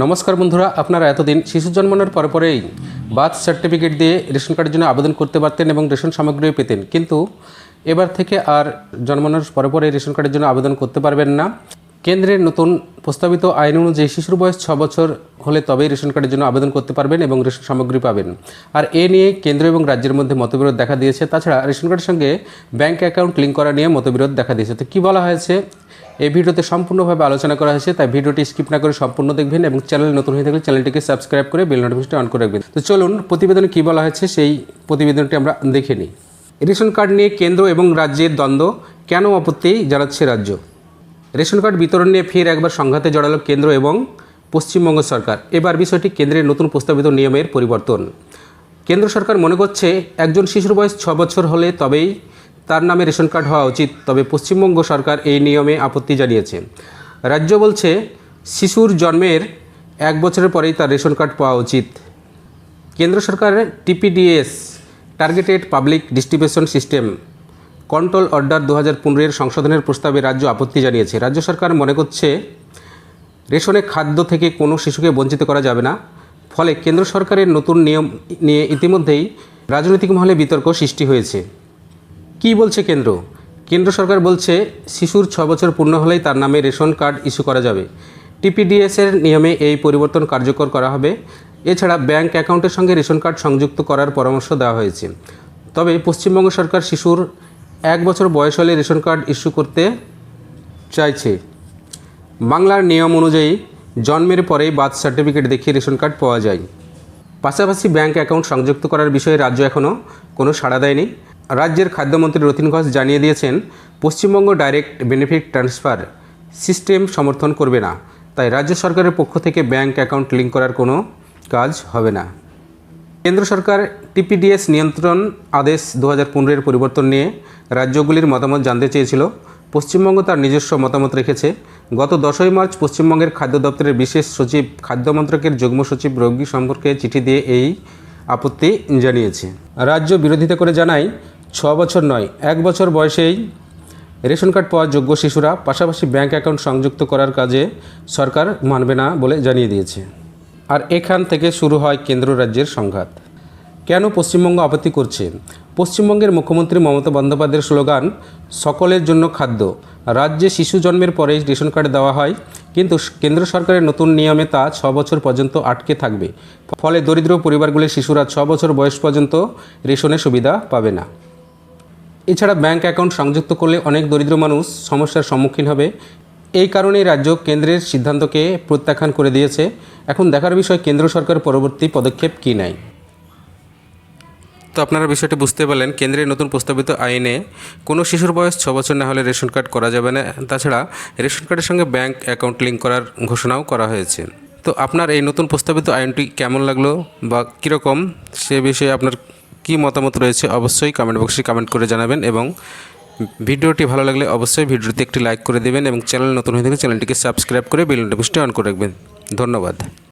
নমস্কার বন্ধুরা, আপনারা এতদিন শিশু জন্মানোর পরে পরেই বার্থ সার্টিফিকেট দিয়ে রেশন কার্ডের জন্য আবেদন করতে পারতেন এবং রেশন সামগ্রীও পেতেন। কিন্তু এবার থেকে আর জন্মানোর পরে রেশন কার্ডের জন্য আবেদন করতে পারবেন না। কেন্দ্রের নতুন প্রস্তাবিত আইন অনুযায়ী শিশুর বয়স ছ বছর হলে তবেই রেশন কার্ডের জন্য আবেদন করতে পারবেন এবং রেশন সামগ্রী পাবেন। আর এ নিয়ে কেন্দ্র এবং রাজ্যের মধ্যে মতবিরোধ দেখা দিয়েছে। তাছাড়া রেশন কার্ডের সঙ্গে ব্যাংক অ্যাকাউন্ট লিঙ্ক করা নিয়ে মতবিরোধ দেখা দিয়েছে। তো কী বলা হয়েছে? এই ভিডিওতে সম্পূর্ণভাবে আলোচনা করা হয়েছে, তাই ভিডিওটি স্কিপ না করে সম্পূর্ণ দেখবেন এবং চ্যানেল নতুন হয়ে থাকলে চ্যানেলটিকে সাবস্ক্রাইব করে বেল নোটিফিকেশন অন করে রাখবেন। তো চলুন, প্রতিবেদনে কী বলা হয়েছে সেই প্রতিবেদনটি আমরা দেখে নিই। রেশন কার্ড নিয়ে কেন্দ্র এবং রাজ্যের দ্বন্দ্ব, কেন আপত্তি জানাচ্ছে রাজ্য? রেশন কার্ড বিতরণ নিয়ে ফের একবার সংঘাতে জড়ালো কেন্দ্র এবং পশ্চিমবঙ্গ সরকার। এবার বিষয়টি কেন্দ্রের নতুন প্রস্তাবিত নিয়মের পরিবর্তন। কেন্দ্র সরকার মনে করছে, একজন শিশুর বয়স ছ বছর হলে তবেই তার নামে রেশন কার্ড হওয়া উচিত, তবে পশ্চিমবঙ্গ সরকার এই নিয়মে আপত্তি জানিয়েছে। রাজ্য বলছে, শিশুর জন্মের এক বছরের পরেই তার রেশন কার্ড পাওয়া উচিত। কেন্দ্র সরকারের TPDS targeted public distribution system control order দু হাজার পনেরোর সংশোধনের প্রস্তাবে রাজ্য আপত্তি জানিয়েছে। রাজ্য সরকার মনে করছে, রেশনে খাদ্য থেকে কোনো শিশুকে বঞ্চিত করা যাবে না। ফলে কেন্দ্র সরকারের নতুন নিয়ম নিয়ে ইতিমধ্যেই রাজনৈতিক মহলে বিতর্ক সৃষ্টি হয়েছে। কি বলছে কেন্দ্র? কেন্দ্র সরকার বলছে, শিশুর ছ বছর পূর্ণ হলেই তার নামে রেশন কার্ড ইস্যু করা যাবে। টিপিডিএস এর নিয়মে এই পরিবর্তন কার্যকর করা হবে। এছাড়া ব্যাংক অ্যাকাউন্টের সঙ্গে রেশন কার্ড সংযুক্ত করার পরামর্শ দেওয়া হয়েছে। তবে পশ্চিমবঙ্গ সরকার শিশুর এক বছর বয়স হলে রেশন কার্ড ইস্যু করতে চাইছে। বাংলার নিয়ম অনুযায়ী জন্মের পরেই বার্থ সার্টিফিকেট দেখিয়ে রেশন কার্ড পাওয়া যায়। পাশাপাশি ব্যাংক অ্যাকাউন্ট সংযুক্ত করার বিষয়ে রাজ্য এখনও কোনো সাড়া দেয়নি। রাজ্যের খাদ্যমন্ত্রী রতিন ঘোষ জানিয়ে দিয়েছেন, Paschimbanga direct benefit transfer system সমর্থন করবে না। তাই রাজ্য সরকারের পক্ষ থেকে ব্যাংক অ্যাকাউন্ট লিঙ্ক করার কোনো কাজ হবে না। কেন্দ্র সরকার টিপিডিএস নিয়ন্ত্রণ আদেশ দু হাজার পনেরোর পরিবর্তন নিয়ে রাজ্যগুলির মতামত জানতে চেয়েছিল। পশ্চিমবঙ্গ তার নিজস্ব মতামত রেখেছে। গত দশই মার্চ পশ্চিমবঙ্গের খাদ্য দপ্তরের বিশেষ সচিব, খাদ্য মন্ত্রকের যুগ্ম সচিব রোগী সম্পর্কে চিঠি দিয়ে এই আপত্তি জানিয়েছে। রাজ্য বিরোধিতা করে জানায় ছ বছর নয়, এক বছর বয়সেই রেশন কার্ড পাওয়ার যোগ্য শিশুরা পাশাপাশি ব্যাংক অ্যাকাউন্ট সংযুক্ত করার কাজে সরকার মানবে না বলে জানিয়ে দিয়েছে। আর এখান থেকে শুরু হয় কেন্দ্র রাজ্যের সংঘাত। কেন পশ্চিমবঙ্গ আপত্তি করছে? পশ্চিমবঙ্গের মুখ্যমন্ত্রী মমতা বন্দ্যোপাধ্যায়ের স্লোগান, সকলের জন্য খাদ্য। রাজ্যে শিশু জন্মের পরেই রেশন কার্ড দেওয়া হয়, কিন্তু কেন্দ্র সরকারের নতুন নিয়মে তা ছ বছর পর্যন্ত আটকে থাকবে। ফলে দরিদ্র পরিবারগুলির শিশুরা ছ বছর বয়স পর্যন্ত রেশনের সুবিধা পাবে না। এছাড়া ব্যাংক অ্যাকাউন্ট সংযুক্ত করলে অনেক দরিদ্র মানুষ সমস্যার সম্মুখীন হবে। এই কারণেই রাজ্য কেন্দ্রের সিদ্ধান্তকে প্রত্যাখ্যান করে দিয়েছে। এখন দেখার বিষয়, কেন্দ্র সরকার পরবর্তী পদক্ষেপ কী নেয়? তো আপনারা বিষয়টি বুঝতে পারলেন কেন্দ্রের নতুন প্রস্তাবিত আইনে কোনো শিশুর বয়স ছ বছর না হলে রেশন কার্ড করা যাবে না। তাছাড়া রেশন কার্ডের সঙ্গে ব্যাংক অ্যাকাউন্ট লিঙ্ক করার ঘোষণাও করা হয়েছে। তো আপনার এই নতুন প্রস্তাবিত আইনটি কেমন লাগল বা কীরকম, সে বিষয়ে আপনার কী মতামত রয়েছে অবশ্যই কমেন্ট বক্সে কমেন্ট করে জানাবেন এবং ভিডিওটি ভালো লাগলে অবশ্যই ভিডিওতে একটি লাইক করে দেবেন এবং চ্যানেল নতুন হয়ে থাকলে চ্যানেলটিকে সাবস্ক্রাইব করে বেল নোটিফিকেশনটি অন করে রাখবেন। ধন্যবাদ।